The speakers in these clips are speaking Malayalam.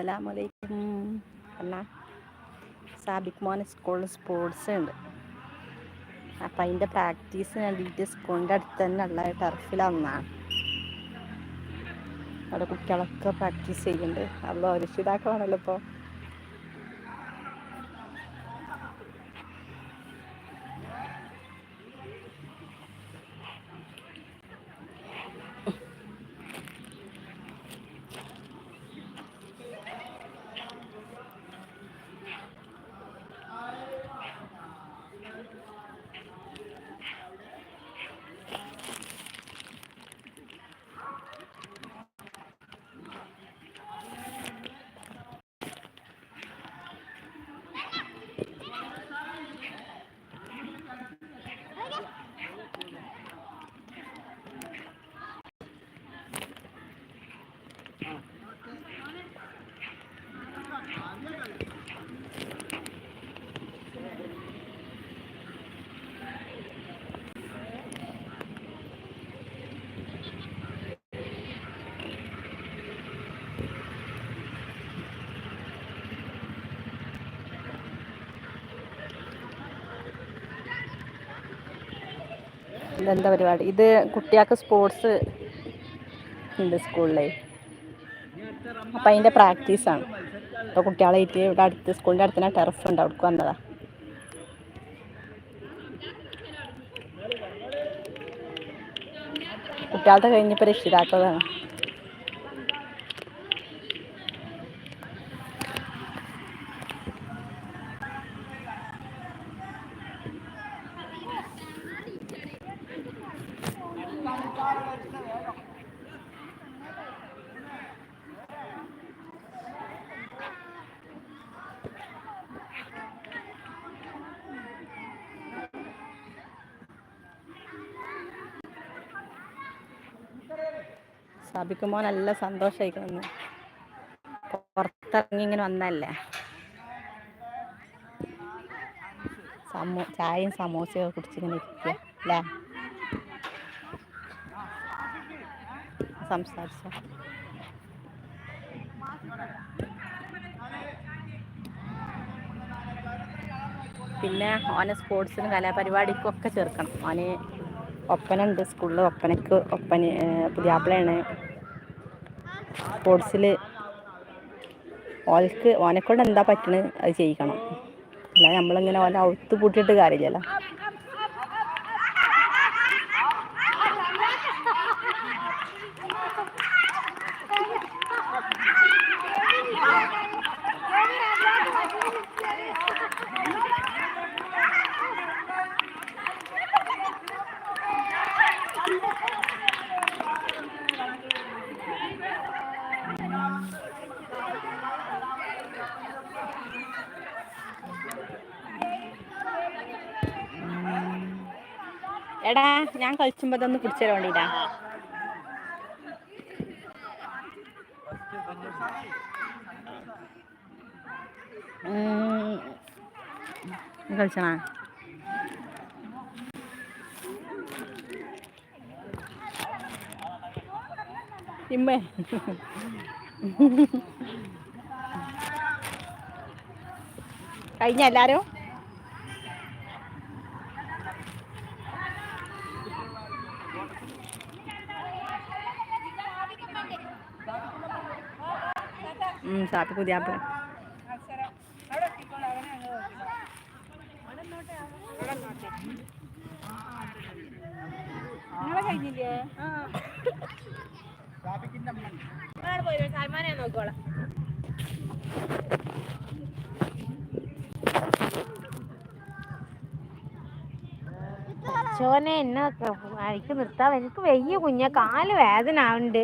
അസ്സലാമലൈക്കും. എന്നാ സാബിക് മോൻ സ്കൂളിൽ സ്പോർട്സ് ഉണ്ട്. അപ്പം അതിന്റെ പ്രാക്ടീസ് വേണ്ടിയിട്ട് സ്കൂളിന്റെ അടുത്ത് തന്നെ ഉള്ള ടർഫിൽ അവിടെ കുട്ടികളൊക്കെ പ്രാക്ടീസ് ചെയ്യുന്നുണ്ട്. അല്ല രക്ഷിതാക്കളാണല്ലോ ഇപ്പോൾ ഇതെന്താ പരിപാടി? ഇത് കുട്ടികൾക്ക് സ്പോർട്സ് ഉണ്ട് സ്കൂളിലെ അപ്പം അതിന്റെ പ്രാക്ടീസാണ് അപ്പോൾ കുട്ടികളായിട്ട് ഇവിടെ അടുത്ത് സ്കൂളിന്റെ അടുത്ത് തന്നെ ടെറഫ് ഉണ്ട്. അവിടേക്ക് വന്നതാ. കുട്ടികളുടെ കഴിഞ്ഞപ്പോൾ രക്ഷിതാക്കളാണ് സാബിക്കുമ്പോൾ നല്ല സന്തോഷമായിക്കണമെന്ന് പുറത്തിറങ്ങി ഇങ്ങനെ വന്നല്ലേ സമൂ ചായയും സമോസയൊക്കെ കുടിച്ചിങ്ങനെ ഇരിക്കുക അല്ലേ? സംസാരിച്ച. പിന്നെ ഓനെ സ്പോർട്സിനും കലാപരിപാടിക്കും ഒക്കെ ചേർക്കണം. ഓന് ഒപ്പന ഉണ്ട് സ്കൂളിൽ ഒപ്പനക്ക് ഒപ്പന പുതിയാപ്പിളയാണ് സ്പോർട്സിൽ ഓൽക്ക് ഓനെക്കൊണ്ട് എന്താ പറ്റണത് അത് ചെയ്യിക്കണം. അല്ല നമ്മളിങ്ങനെ ഓനെ ഔത്ത് പൂട്ടിയിട്ട് കാര്യമില്ലല്ലോ. ഞാൻ കളിച്ചുമ്പോ അതൊന്ന് പിടിച്ചു വേണ്ടിട്ടാ. കളിച്ചണാ ഇമ്മേ. കഴിഞ്ഞ എല്ലാരും? സാപ്പി പുതിയാപ്പിള നിങ്ങളെ കഴിഞ്ഞില്ലേ? പോയി സൽമാനെ നോക്കോളാം ചോനെ എന്നെ എനിക്ക് നിർത്താൻ എനിക്ക് വെയ്യ കുഞ്ഞ. കാൽ വേദന ആവുന്നുണ്ട്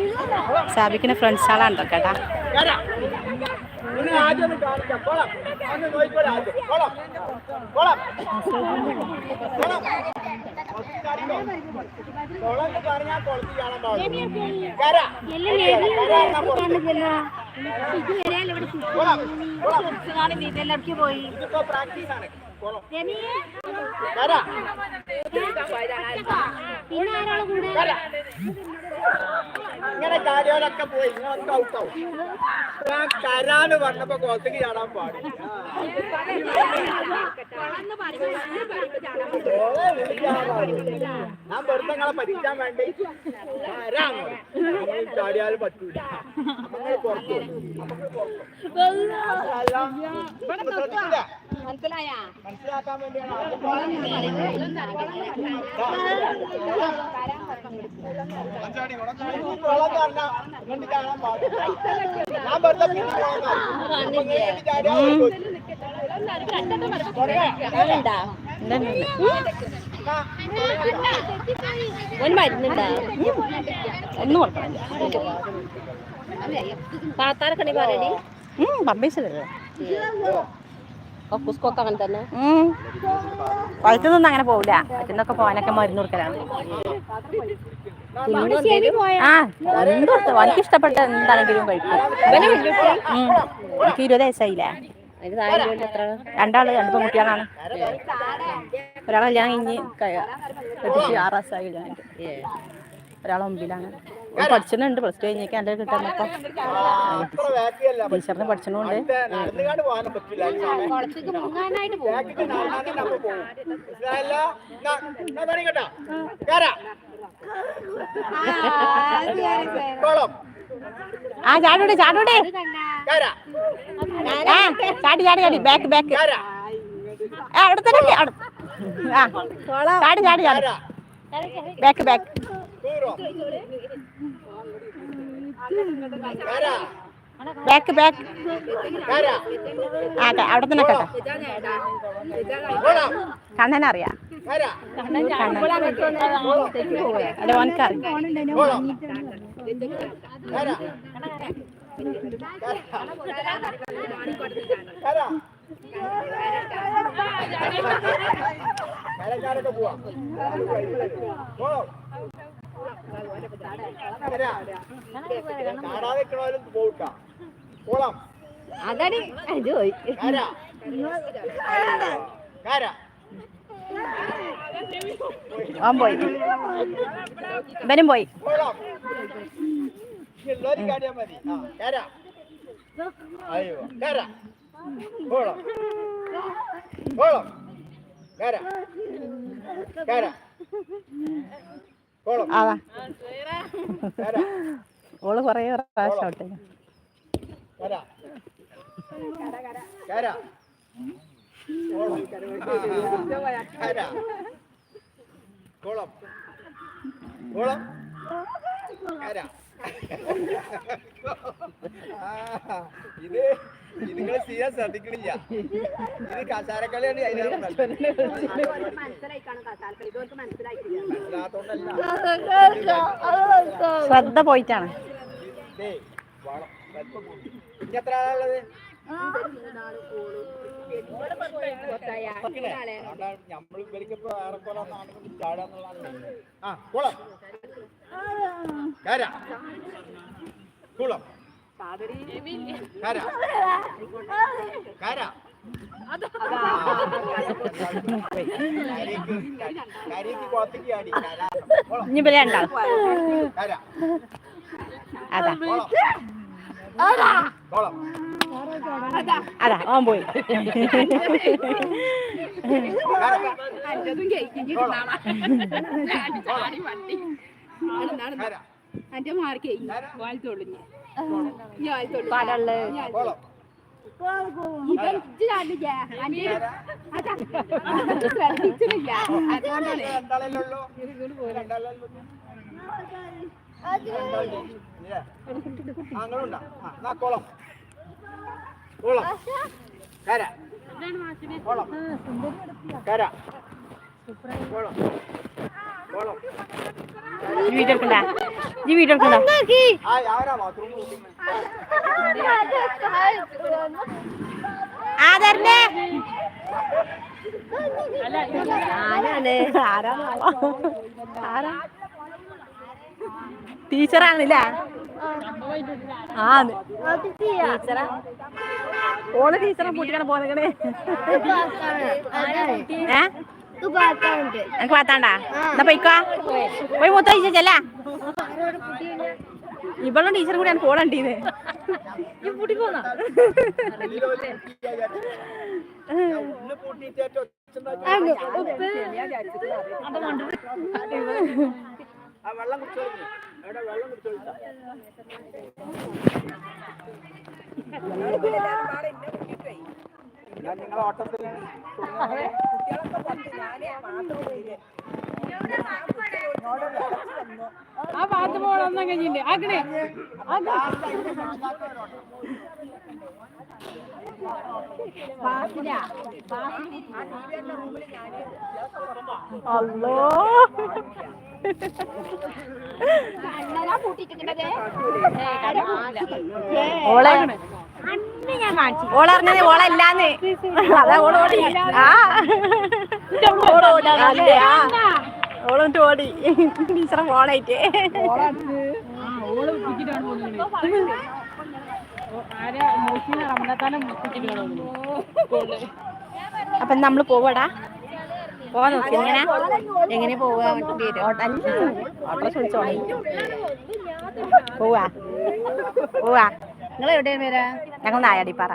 എന്നാ ഫ്രണ്ട്സ് കൊളം കേട്ടാ പോയി പ്രാക്ടീസ് ആണ് ഇങ്ങനെ കാര്യങ്ങളൊക്കെ പോയി ഇങ്ങളൊക്കെ ഔട്ടാവും ആ കരാന്ന് പറഞ്ഞപ്പോ കുളത്തേക്ക് ചാടാൻ പാടില്ല. ഞാൻ വെറുതെ നിങ്ങളെ പറ്റിക്കാൻ വേണ്ടി. നിങ്ങൾ ചാടിയാലും പറ്റൂല പുറത്തു? മനസ്സിലാക്കാൻ വേണ്ടിയാണ് ഒരു തുടങ്ങാം. ഒന്നും കൊടുക്കണില്ല താത്താരക്കണി പറയടി. പമ്പേഴ്സിലല്ലേ കക്കൂസ്കൊക്കെ അങ്ങനെ തന്നെ അങ്ങനെ പോവില്ല. കുളത്തുനിന്നൊക്കെ പോകാനൊക്കെ മരുന്ന് കൊടുക്കലാണ്. ആ എന്ത് കൊടുത്തു? എനിക്ക് ഇഷ്ടപ്പെട്ട എന്താണെങ്കിലും കഴിക്കും. എനിക്ക് ഇരുപത് വയസ്സായില്ലേ? രണ്ടാൾ രണ്ട് പെൺകുട്ടികളാണ്. ഒരാളെ കല്യാണം കഴിഞ്ഞ് കെട്ടിച്ച് ആറ് കല്യാണം ഓൾ പഠിച്ചിട്ടുണ്ട്. പ്ലസ് ടു കഴിഞ്ഞേക്ക് എന്റെ. ടീച്ചറിന് പഠിച്ചതുകൊണ്ട് തന്നെ അപ്പൊ. ആ ചാടൂടെ ചാടൂടെ. ആ ചാടി ചാടി ചാടി. Back back. ആ അവിടെ തന്നെ ഇല്ലേ? അവിടെ. ആ. ചാടി ചാടി ചാടി. Back back. Back back. ആ അവിടെ തന്നെ കേട്ടോ. കണ്ണനറിയാം കേറാ. അല്ല ഓനക്കറിയാം പോവാ അതാണ് പോയി. ഇവനും പോയി. കര കാര അതാ ഓൾ കുറേ പ്രാവശ്യം ഔട്ട് കോളം കോളം ഇത് ഇത് നിങ്ങൾ ചെയ്യാൻ ശ്രദ്ധിക്കണില്ല. ഇത് കസാരക്കളിയാണ് ശ്രദ്ധ പോയിട്ടാണ്. എത്ര ആളുള്ളത് നമ്മൾ ഇവർക്കിപ്പോ ഏറെക്കോളം ചാടാന്നുള്ളതാണ് ആ കുളം കാര. കുളം. കാര. കര ഇനി രണ്ടാളും കാര. അതാ. അതാ ഓൻ പോയി. മാർക്കേ വാഴ്ത്തോളിഞ്ഞ് കുളം. ശ്രദ്ധിച്ചിട്ടില്ല. മാർക്ക് രണ്ടാളല്ലേ കോളം കോളം ഉള്ളൂ? അങ്ങനുണ്ടാ ആ കുളം. കുളം. കര. കുളം. കര. കുളം. കുളം വീഡിയോ എടുക്കണ്ട ഈ വീഡിയോ എടുക്കണ്ട ആ ആരാ ബാത്റൂം ആദരനെ. ആരാണ് ആരാ? ടീച്ചറാണല്ലേ ആ. ടീച്ചറാ. ഓൾ ടീച്ചറെ പൂട്ടിക്കാണ് പോന്നെ ഏ? എനിക്ക് പാത്താണ്ടാ? എന്നാ പൊയ്ക്കോ. പോയി മൊത്തം കഴിച്ചല്ല ഇവളും ടീച്ചറും കൂടിയാണ് ആ വെള്ളം കുടിച്ചോളൂ എവിടെ വെള്ളം കുടിച്ചോളൂ ഞാൻ നിങ്ങളെ ഓട്ടത്തിൽ ആ പാത്ത് പോകണമെന്നാ കഴിഞ്ഞില്ലേ ആക്കണേ അല്ലോ ഓളെ ഓളറിഞ്ഞത് ഓളല്ലാന്ന് അതാ ഓളോടി ആ. ഓടി. ടീച്ചറെ ഫോണായിട്ട്. അപ്പൊ നമ്മൾ പോവടാ. പോവാൻ നോക്കി എങ്ങനെ? എങ്ങനെ പോവാ ഓട്ടോ പോവാ. പോവാ. നിങ്ങൾ എവിടെയാണ് വരാ? ഞങ്ങൾ നായാടിപ്പാറ.